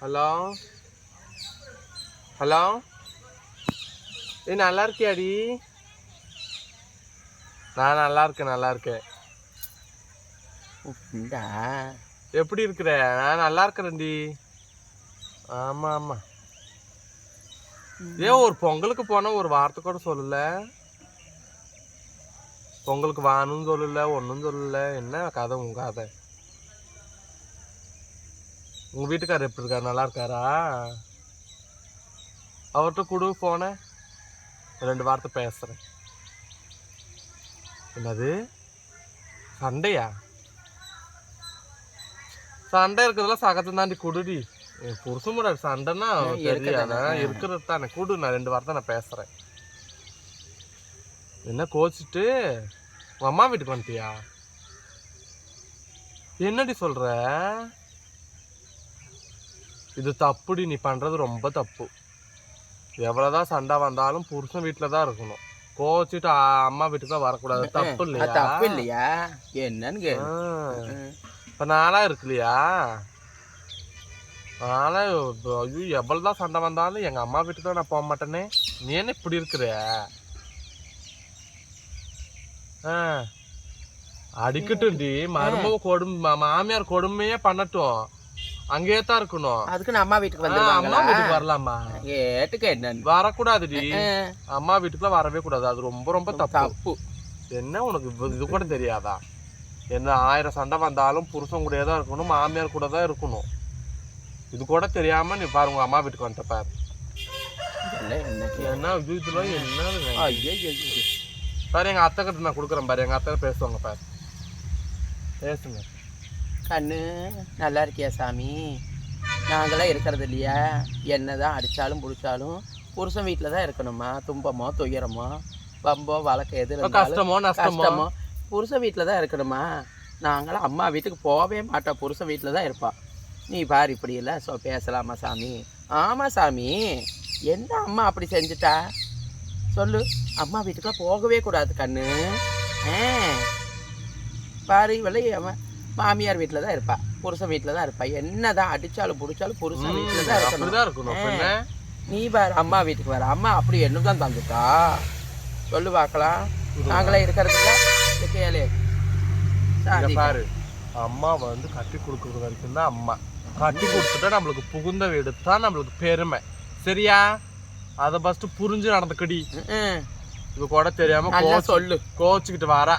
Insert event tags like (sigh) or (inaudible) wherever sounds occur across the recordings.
Hello? Hello? ஏ நல்லா இருக்கியாடி? நான் நல்லா இருக்கேன் நல்லா இருக்கேன். எப்படி இருக்கிற? நான் நல்லா இருக்கிறேன்டி. ஆமா ஆமா. ஏன் ஒரு பொங்கலுக்கு போன ஒரு வார்த்தை கூட சொல்லல. பொங்கலுக்கு வானும் சொல்லல ஒன்றும் சொல்லல. என்ன கதை உங்க கதை? உங்க வீட்டுக்காரர் எப்படி இருக்காரு? நல்லா இருக்காரா? அவர்கிட்ட கொடு போன ரெண்டு வார்த்தை பேசுறேன். என்னது? சண்டையா? சண்டை இருக்கிறதுல சகத்தை தாண்டி குடுடி. புருஷன் கூட சண்டைன்னா தெரியாதா. இருக்கிறது தானே. குடு நான் ரெண்டு வார்த்தை நான் பேசுறேன். என்ன கோச்சிட்டு? உன் அம்மா வீட்டுக்கு வந்துட்டியா? என்னடி சொல்ற? இது தப்புடி நீ பண்றது ரொம்ப தப்பு. எவ்வளவுதான் சண்டை வந்தாலும் புருஷன் வீட்டில தான் இருக்கணும் கோச்சிட்டு அம்மா வீட்டுக்கு தான் வரக்கூடாது. தப்பு இல்லையா? தப்பு இல்லையா? என்னன்னு. ம். இப்ப நாளா இருக்கு இல்லையா இப்ப ஐயோ எவ்வளவுதான் சண்டை வந்தாலும் எங்க அம்மா வீட்டுக்கு தான் நான் போக மாட்டேனே. நீ என்ன இப்படி இருக்கிற? ஆ. அடிக்கட்டும்டி. மருமக கொடும் மாமியார் கொடுமையே பண்ணட்டும். அங்கேயே தான் இருக்கணும். அதுக்கு நான் அம்மா வீட்டுக்கு ஆ, அம்மா வீட்டுக்கு வரலாமா? கேட்டுக்க என்னன்னு. வரக்கூடாதுடி. அம்மா வீட்டுக்குலாம் வரவே கூடாது. அது ரொம்ப ரொம்ப தப்பு. தப்பு. என்ன உனக்கு இது- கூட தெரியாதா? என்ன ஆயிரம் சண்டை வந்தாலும் புருஷன் கூடயே தான் இருக்கணும் மாமியார் கூட தான் இருக்கணும். இது கூட தெரியாம நீ பாரு உங்க அம்மா வீட்டுக்கு வந்துட்ட பாரு. என்ன கேளு. என்ன என்ன. பாரு எங்க அத்தை கிட்ட நான் கொடுக்குறேன் பாரு. எங்க அத்தை பேசுவாங்க பாரு. பேசுங்க. கண்ணு நல்லா இருக்கியா சாமி? நாங்களாம் இருக்கிறது இல்லையா? என்னதான் அடித்தாலும் பிடிச்சாலும் புருஷன் வீட்டில் தான் இருக்கணுமா? துன்பமோ துயரமோ வம்போ வழக்கு எது கஷ்டமோ நஷ்டமோ? கஷ்டமோ. புருஷன் வீட்டில் தான் இருக்கணுமா? நாங்களாம் அம்மா வீட்டுக்கு போகவே மாட்டோம். புருஷன் வீட்டில் தான் இருப்பான் நீ பாரு இப்படி இல்லை. ஸோ பேசலாமா சாமி? ஆமாம் சாமி. என்ன அம்மா அப்படி செஞ்சுட்டா? சொல்லு. அம்மா வீட்டுக்குலாம் போகவே கூடாது கண்ணு. ஆ. பாரு இவளை அவன் மாமியார் வீட்டில் தான் இருப்பா. புருஷன் வீட்டில் தான் இருப்பா. என்னதான் அடிச்சாலும் பிடிச்சாலும் புருஷன் வீட்டில் தான் இருக்கணும். நீ பாரு அம்மா வீட்டுக்கு வர. அம்மா அப்படி என்ன தான் தந்துட்டா? சொல்லு பார்க்கலாம். நாங்களே இருக்கிறதுல இது கேளு. பாரு. அம்மா வந்து கட்டி கொடுக்கறது வரைக்கும் தான் அம்மா. கட்டி கொடுத்துட்டா நம்மளுக்கு புகுந்த வீடு தான் நம்மளுக்கு பெருமை. சரியா? அதை ஃபர்ஸ்ட் புரிஞ்சு நடந்துக்கடி. இது கூட தெரியாம சொல்லு. கோச்சுக்கிட்டு வரா.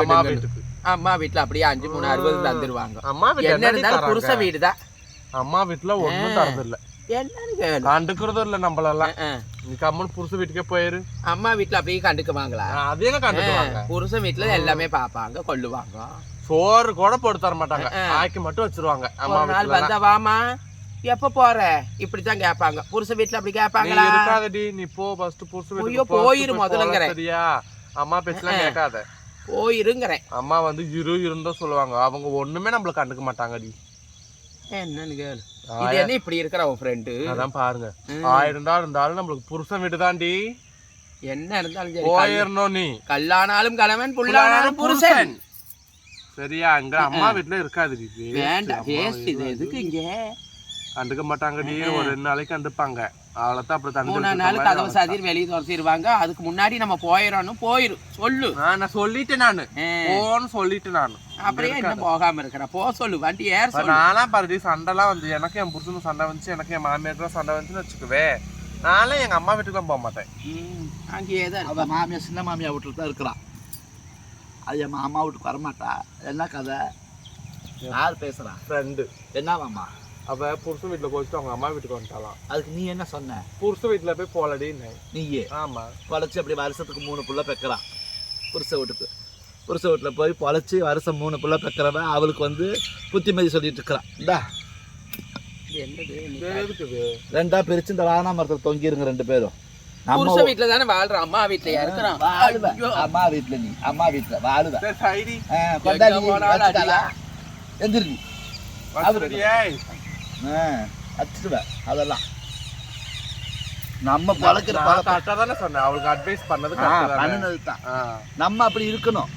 அம்மா. வீட்டுக்கு. அம்மா வீட்டுல அப்படியே அஞ்சு மூணு அறுபது தந்துருவாங்க. அம்மா வீட்டுல என்ன இருந்தாலும்? புருஷ வீடு தான் அம்மா வீட்டுல ஒண்ணும் தரது கேளு கண்டுக்கிறதும் இல்ல நம்மளெல்லாம். நீ கம்முன்னு புருஷ வீட்டுக்கே போயிரு. அம்மா வீட்டுல அப்படியே கண்டுக்குவாங்களா? அது கண்டுக்குவாங்க. புருஷன் வீட்டுல எல்லாமே பாப்பாங்க கொள்ளுவாங்க சோறு கூட போட்டு தர மாட்டாங்க. ஆக்கி மட்டும் வச்சிருவாங்க அம்மா நாள் வீட்டுல வந்தா வாமா எப்ப போற? இப்படித்தான் கேட்பாங்க. புருஷன் வீட்டுல அப்படி கேட்பாங்களா? இருக்காதடி நீ போ ஃபர்ஸ்ட் புருஷ வீட்டுக்கு போயிரு போய் முதல்லங்கிறேன். போலாம், சரியா? அம்மா பேச்செல்லாம் ஆ. கேட்காத. போயிருங்கிறேன். அம்மா வந்து இரு இருந்தா சொல்லுவாங்க. அவங்க ஒண்ணுமே நம்மள கண்டுக்க மாட்டாங்கடி. என்னன்னு கேளு. இது என்ன இப்படி இருக்கிற உன் ஃப்ரெண்டு அதான் பாருங்க. ஆயிரம் தான் இருந்தாலும் நம்மளுக்கு புருஷன் வீடு தாண்டி என்ன இருந்தாலும் சரி போயிடணும் நீ. கல்லானாலும் கணவன் புல்லானாலும் புருஷன். சரியா அங்க அம்மா வீட்டுல waste. வேண்டாம் வேஸ்ட் இது எதுக்கு இங்க? கண்டுக்க மாட்டாங்கடி ஒரு ரெண்டு நாளைக்கு கண்டுப்பாங்க. அவ்வளவுதான் அப்படி தந்து மூணா நாள் கதவு அவன் சாதிர் வெளியே துரத்திடுவாங்க. அதுக்கு முன்னாடி நம்ம போயிடணும். போயிரு. சொல்லு. நான் சொல்லிட்டேன் நானு. போன்னு சொல்லிட்டேன் நானு. அப்படியே இன்னும் போகாம இருக்கிற? போ சொல்லு. வண்டி ஏற சொல்லு. நானா பாருடி சண்டைலாம் வந்து எனக்கு என் புருஷனும் சண்டை வந்துச்சு எனக்கு என் மாமியாருக்கும் சண்டை வந்துச்சுன்னு வச்சுக்குவே நானே எங்க அம்மா வீட்டுக்கு போக மாட்டேன். அங்கேயே தான். அவள் மாமியார் சின்ன மாமியார் வீட்டில் தான் இருக்கிறான் அது என் மாமா வீட்டுக்கு வரமாட்டா. என்ன கதை? யார் பேசுறா? ஃப்ரெண்டு என்ன மாமா? அவ புருஷன் வீட்டுல கோச்சிட்டு அவங்க அம்மா வீட்டுக்கு வந்துட்டாலாம் அதுக்கு நீ என்ன சொன்ன? புருஷன் வீட்டுல போய் போலடின்னு நீயே? ஆமா. பொழைச்சி அப்படி வருஷத்துக்கு மூணு புள்ள பெக்கிறான். புருஷ வீட்டுக்கு. புருஷ வீட்டில் போய் பொழைச்சி வருஷம் மூணு புள்ள பெக்கிறவன் அவளுக்கு வந்து புத்திமதி சொல்லிட்டு இருக்கிறான். இந்தா. ரெண்டா பிரிச்சு இந்த வானா மரத்தில் தொங்கிருங்க ரெண்டு பேரும். நம்ம புருஷ வீட்டுல தானே வாழ்றோம் அம்மா வீட்டுல ஐயோ. அம்மா வீட்டில் நீ. அம்மா வீட்டில்? எந்திரி வச்சிடுவேன் அதெல்லாம். நம்ம பழக்கிற தானே சொன்னேன். அவளுக்கு அட்வைஸ் பண்ணது பண்ணுனது தான். நம்ம அப்படி இருக்கணும்.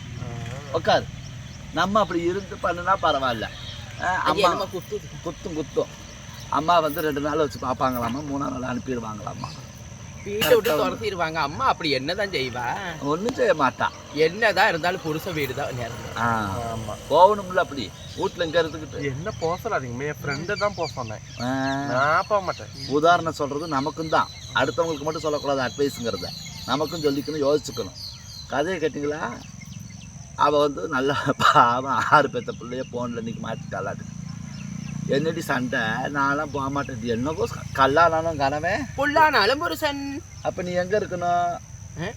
உட்காரு நம்ம அப்படி இருந்து பண்ணுனா பரவாயில்ல. அம்மா குத்துது. குத்தும் குத்தும். அம்மா வந்து ரெண்டு நாள் வச்சு பார்ப்பாங்களாமா மூணாம் நாள் அனுப்பிடுவாங்களாமா வீட்டை விட்டு துரத்திடுவாங்க. அம்மா அப்படி என்னதான் செய்வா? ஒன்றும் செய்ய மாட்டான் என்னதான் இருந்தாலும் புருஷ வீடு தான் நேரம். ஆ. ஆமா. போகணும்ல அப்படி. வீட்டில் இங்கே இருந்துக்கிட்டு என்ன போக சொல்லாதீங்க. என் ஃப்ரெண்டு தான் போக சொன்னேன். நான் போக மாட்டேன். உதாரணம் சொல்கிறது நமக்கும் தான். அடுத்தவங்களுக்கு மட்டும் சொல்லக்கூடாது அட்வைஸுங்கிறத நமக்கும் சொல்லிக்கணும் யோசிச்சுக்கணும். கதையை கேட்டிங்களா? அவள் வந்து நல்லா பாவம் ஆறு பேத்த பிள்ளைய ஃபோனில் இன்னைக்கு மாற்றிட்டாளாட்டு என்னடி சண்டை? நான்லாம் போக மாட்டேன் என்னவோ கல்லானாலும் கனவன் புல்லானாலும் புருஷன். அப்போ நீ எங்கே இருக்கணும்?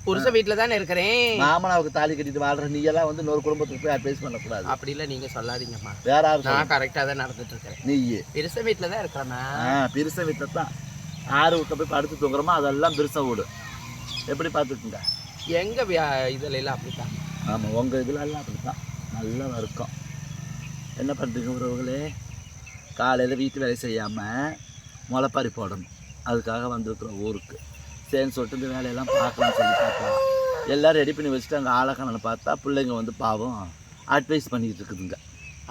புருஷ வீட்டுல தானே இருக்கிறேன். மாமனாவுக்கு தாலி கட்டிட்டு வாழ்ற நீ எல்லாம் வந்து இன்னொரு குடும்பத்துக்கு போய் அட்வைஸ் பண்ணக்கூடாது. அப்படி இல்ல நீங்க சொல்லாதீங்கம்மா. வேற யாரும் நான் கரெக்டா தான் நடந்துட்டு இருக்கிறேன் நீ புருஷ வீட்டுல தான் இருக்கிறேன்னா ஆ பெருச வீட்டில் தான். ஆறு வீட்டை போய் படுத்து தூங்குறோமோ அதெல்லாம் பெருசாக வீடு எப்படி பார்த்துக்குங்க? எங்க இதுல எல்லாம் அப்படித்தான். ஆமாம் உங்கள் இதுலலாம் அப்படி தான் நல்லா இருக்கும். என்ன பண்ணுறீங்க உறவுகளே? காலையில் வீட்டு வேலை செய்யாமல் முளைப்பாரி போடணும். அதுக்காக வந்திருக்கிறோம் ஊருக்கு. சரின்னு சொல்லிட்டு இந்த வேலையெல்லாம் பார்க்கலாம்னு சொல்லி பார்த்தா எல்லாம் ரெடி பண்ணி வச்சுட்டு அங்கே ஆளக்கானு பார்த்தா பிள்ளைங்க வந்து பாவம் அட்வைஸ் பண்ணிக்கிட்டு இருக்குதுங்க.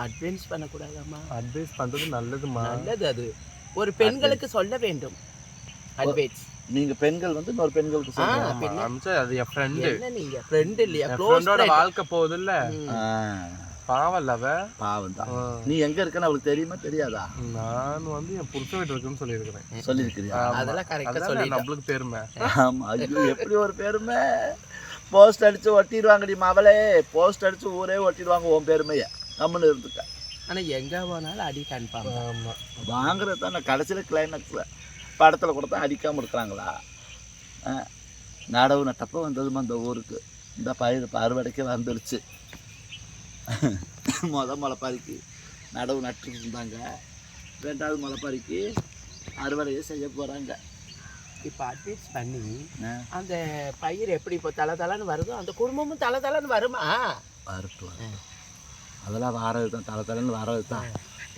அட்வான்ஸ் பண்ணக்கூடாதாம்மா? அட்வைஸ் பண்றது நல்லதுமா நல்லது அது. ஒரு பெண்களுக்கு சொல்ல வேண்டும். அட்வைஸ் நீங்கள் பெண்கள் வந்து இன்னொரு பெண்களுக்கு? அமிச்சா அது என் ஃப்ரெண்டு என்ன நீங்க? ஃப்ரெண்ட் இல்லையா? ஃப்ரெண்டோட வாழ்க்கை போகுது இல்ல பாவம் அவ பாவம் தான். நீ எங்கே இருக்கன்னு அவளுக்கு தெரியுமா தெரியாதா? நான் வந்து என் புருஷ வீட்டு இருக்குன்னு சொல்லியிருக்கிறேன். சொல்லியிருக்கிறியா. அதெல்லாம் கரெக்டா அதுதான் சொல்லிட்டேன் நம்மளுக்கு பெருமை. ஆமா ஐயோ எப்படி ஒரு பெருமை? போஸ்ட் அடிச்சு ஒட்டிடுவாங்கடி மவளே. போஸ்ட் அடிச்சு ஊரே ஒட்டிடுவாங்க உன் பெருமைய. கம்முன்னு இருந்துக்க ஆனா எங்க போனாலும் அடி கன்ஃபார்ம் ஆமா. வாங்குறது தான் நான் கடைசியில் கிளைமேக்ஸில் படத்தில் கூட தான் அடிக்காமல் இருக்கிறாங்களா? நடவு நட்டப்போ வந்ததுமா அந்த ஊருக்கு. இந்த பயிர் அறுவடைக்கு வந்துடுச்சு (laughs) முத முளைப்பாரிக்கு நடவு நட்டு இருந்தாங்க ரெண்டாவது முளைப்பாரிக்கு அறுவடையை செய்ய போகிறாங்க இப்ப அட்வைஸ் பண்ணி. அந்த பயிர் எப்படி இப்போ தலை தலைன்னு வருதோ அந்த குடும்பமும் தலை தலைன்னு வருமா வரட்டு வரட்டும். அதெல்லாம் வரது தான் தலை தலைன்னு வரது தான்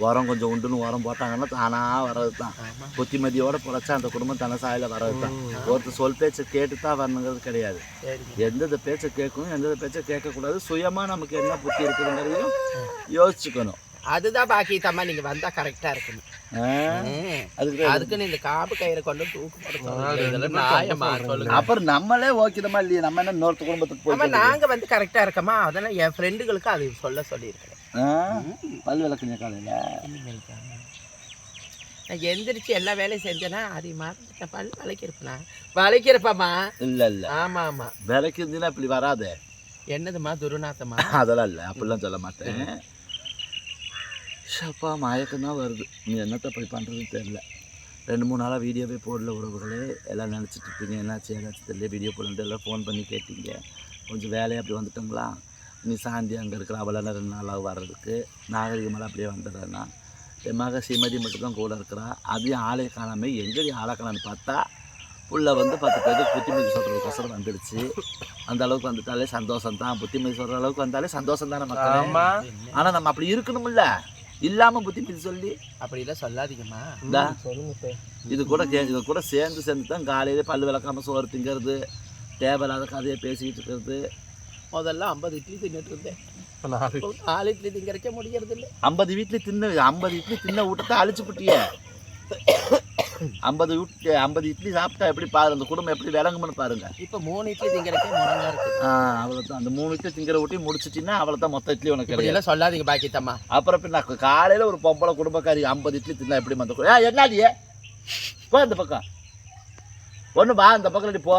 உரம் கொஞ்சம் உண்டுன்னு உரம் போட்டாங்கன்னா தானாக வரது தான் ஆமா புத்திமதியோட பொழைச்சா அந்த குடும்பம் தன சாயில வரது தான் ஒருத்தர் சொல் பேச்சை கேட்டு தான் வரணுங்கிறது கிடையாது. எந்தெந்த பேச்சை கேட்கணும் எந்தெந்த பேச்சை கேட்கக்கூடாது சுயமாக நமக்கு என்ன புத்தி இருக்குதுங்கிறதையும் யோசிச்சுக்கணும். அதுதான் பாக்கி தம்மா நீங்க வந்தா கரெக்டா இருக்கணும் அதுக்குன்னு இந்த காப்பு கயிறை கொண்டு தூக்கு அப்புறம் நம்மளே ஓகேதமா இல்லையே? நம்ம என்ன இன்னொருத்த குடும்பத்துக்கு ஆமா போய் நாங்க வந்து கரெக்டா இருக்கமா அதெல்லாம் என் ஃப்ரெண்டுகளுக்கு அது சொல்ல சொல்லியிருக்கிறேன். பல் விளக்குங்க காலையில். நான் எந்திரிச்சு எல்லா வேலையும் செஞ்சேன்னா அது மறந்துட்டேன் பல் வளைக்கிறப்பா வளைக்கிறப்பாம்மா. இல்லை இல்லை. ஆமா ஆமா. விலைக்கு இருந்தீங்கன்னா இப்படி வராதே. என்னதுமா துருநாத்தமா அதெல்லாம் இல்லை அப்படிலாம் சொல்ல மாட்டேன். ஷப்பா மயக்கம் தான் வருது. நீ என்னத்தை போய் பண்ணுறதுன்னு தெரில ரெண்டு மூணு நாளாக வீடியோவே போடல உறவுகளே. எல்லாம் நினச்சிட்டு இருப்பீங்க. என்னாச்சு ஏதாச்சும் தெரியல வீடியோ போடலன்ட்டு எல்லாம் ஃபோன் பண்ணி கேட்டீங்க. கொஞ்சம் வேலையை அப்படி வந்துட்டோங்களா? நீ சாந்தி அங்கே இருக்கிற அவளான ரெண்டு நாளாக வர்றதுக்கு. நாகரிகமெல்லாம் அப்படியே வந்துடுறேன்னா. என் மக சிமதி மட்டும் தான் கூட இருக்கிறா. அதையும் ஆளே காணாம எங்கடி ஆளை காணான்னு பார்த்தா? புள்ள வந்து பத்து பேருக்கு புத்திமதி சொல்கிறதுக்கோசரம் வந்துடுச்சு. அந்த அளவுக்கு வந்துட்டாலே சந்தோஷம் தான் புத்திமதி சொல்கிற அளவுக்கு வந்தாலே சந்தோஷம் தானே ஆமா. ஆனால் நம்ம அப்படி இருக்கணும்ல. இல்லாமல் புத்திமதி சொல்லி அப்படிலாம் சொல்லாதீங்கம்மா. இந்தா. சொல்லுங்க இது கூட கே இது கூட சேர்ந்து சேர்ந்து தான் காலையில பல்லு விளக்காம சோறு திங்கிறது தேவையில்லாத கதையை பேசிக்கிட்டு இருக்கிறது. முதல்ல ஐம்பது இட்லி தின்னுட்டு இருந்தேன். நாலு இட்லி. திங்கறக்கே முடியறது இல்லை ஐம்பது வீட்டில் தின்ன ஐம்பது இட்லி தின்ன ஊட்டத்தை அழிச்சு புட்டிய. ஐம்பது ஐம்பது இட்லி சாப்பிட்டா எப்படி பாரு அந்த குடும்பம் எப்படி விளங்கும்னு பாருங்க. இப்போ மூணு இட்லி திங்கறக்கே முடங்கா இருக்குது ஆ அவ்வளோதான் அந்த மூணு இட்லி திங்கிற ஊட்டி முடிச்சிட்டின்னா அவ்வளோ தான் மொத்த இட்லி உனக்கு கிடையாது. சொல்லாதீங்க பாக்கி தம்மா அப்புறம் பின்ன காலையில் ஒரு பொம்பளை குடும்பக்காரி ஐம்பது இட்லி தின்னா எப்படி மந்த ஏ என்னடியே போ இந்த பக்கம். ஒன்று வா இந்த பக்கம் போ.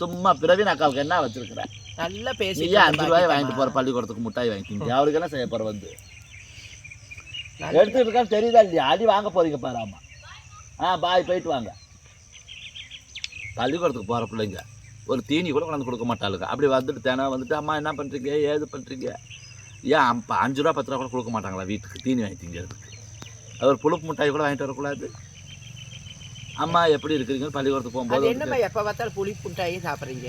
சும்மா பிரவீன் அக்காவுக்கு என்ன வச்சிருக்கிறேன் நல்லா பேசி அஞ்சு ரூபாய் வாங்கிட்டு போற பள்ளிக்கூடத்துக்கு முட்டாய் வாங்கிக்கிங்க. அவருக்கு என்ன செய்ய போற வந்து? எடுத்துட்டு இருக்கான்னு தெரியுதா இல்லையா? அடி வாங்க போறீங்க பாரு ஆமா. ஆ பாய் போயிட்டு வாங்க. பள்ளிக்கூடத்துக்கு போற பிள்ளைங்க ஒரு தீனி கூட கொண்டாந்து கொடுக்க மாட்டாளுங்க. அப்படி வந்துட்டு தினம் வந்துட்டு அம்மா என்ன பண்றீங்க? ஏது பண்றீங்க? ஏன் அப்ப அஞ்சு ரூபா பத்து ரூபா கூட கொடுக்க மாட்டாங்களா வீட்டுக்கு தீனி வாங்கி திங்கிறதுக்கு? அவர் புழுப்பு மிட்டாய் கூட வாங்கிட்டு வரக்கூடாது. அம்மா எப்படி இருக்கிறீங்க? பள்ளிக்கூடத்துக்கு அது போகும்போது என்னம்மா எப்ப பார்த்தாலும் புளி புண்டாயே சாப்பிடுறீங்க?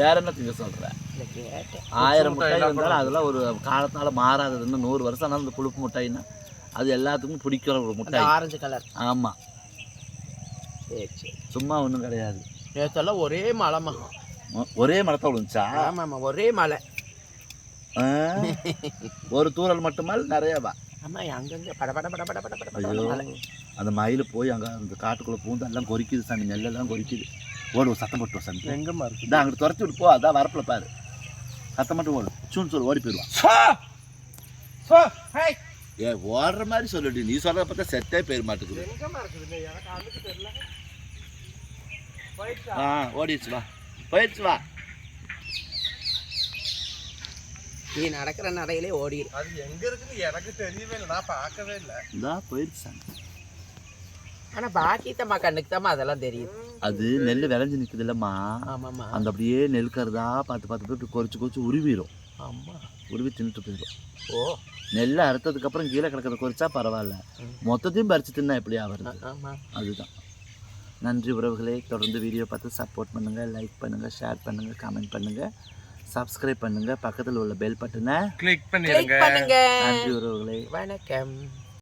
வேற என்ன திங்க கேட்டேன். ஆயிரம் முட்டாய் இருந்தாலும் அதெல்லாம் ஒரு காலத்தால மாறாதது இன்னும் நூறு வருஷம் ஆனாலும் அந்த புழுப்பு முட்டாய்னா அது எல்லாத்துக்கும் பிடிக்கிற ஒரு முட்டாய். Orange colour. ஆமாம் சரி சரி. சும்மா ஒன்றும் கிடையாது. நேற்றெல்லாம் ஒரே மழைமா ஒ- ஒரே மரத்தை விழுந்துச்சா? ஆமாம்மா ஒரே ஆ? ஒரு தூரல் மட்டுமா நிறையவா? ஆமா அங்கங்க பட பட பட பட பட பட அந்த மயில் போய் அங்கே அந்த காட்டுக்குள்ளே பூந்து எல்லாம் கொறிக்குது சாமி நெல்லெல்லாம் கொறிக்குது. ஓடு சத்தம் போட்டு சாமி. எங்கம்மா இருக்கு? இதான் அங்கிட்டு துரத்தி விட்டு போ அதான் வரப்பில் பாரு. சத்தம் மட்டும் ஓடு சூன்னு சொல்லு ஓடி போயிடுவான் ஏ ஓடுற மாதிரி சொல்லுடி. நீ சொல்கிறத பார்த்தா செட்டே போயிட மாட்டேங்குது எங்கம்மா இருக்குது எனக்கு அதுக்கு தெரியல போயிடுச்சா ஆ ஓடிடுச்சு வா. போயிடுச்சு வா. நீ நடக்கிற நடையிலே ஓடிடு அது எங்க இருக்குன்னு எனக்கு தெரியவே இல்லை நான் பார்க்கவே இல்லை. இந்தா போயிடுச்சு சாமி. ஆனா பாக்கித்தம்மா கண்ணுக்கு தாம்மா அதெல்லாம் தெரியுது அது நெல் விளைஞ்சு நிற்குது இல்லைம்மா ஆமாம்மா. அந்த அப்படியே நெல் கருதா பார்த்து பார்த்து பார்த்து கொறிச்சு கொறிச்சு உருவிடும் ஆமா. உருவி தின்னுட்டு போயிடும் ஓ. நெல்லை அறுத்ததுக்கப்புறம் கீழே கிடக்கிறத குறிச்சா பரவாயில்ல. மொத்தத்தையும் பறிச்சு தின்னா எப்படி ஆகிறது ஆமா. அதுதான். நன்றி உறவுகளே. தொடர்ந்து வீடியோ பார்த்து சப்போர்ட் பண்ணுங்கள் லைக் பண்ணுங்கள் ஷேர் பண்ணுங்கள் கமெண்ட் பண்ணுங்கள் சப்ஸ்கிரைப் பண்ணுங்கள் பக்கத்தில் உள்ள பெல் பட்டனை கிளிக் பண்ணுங்க. நன்றி உறவுகளே. வணக்கம்.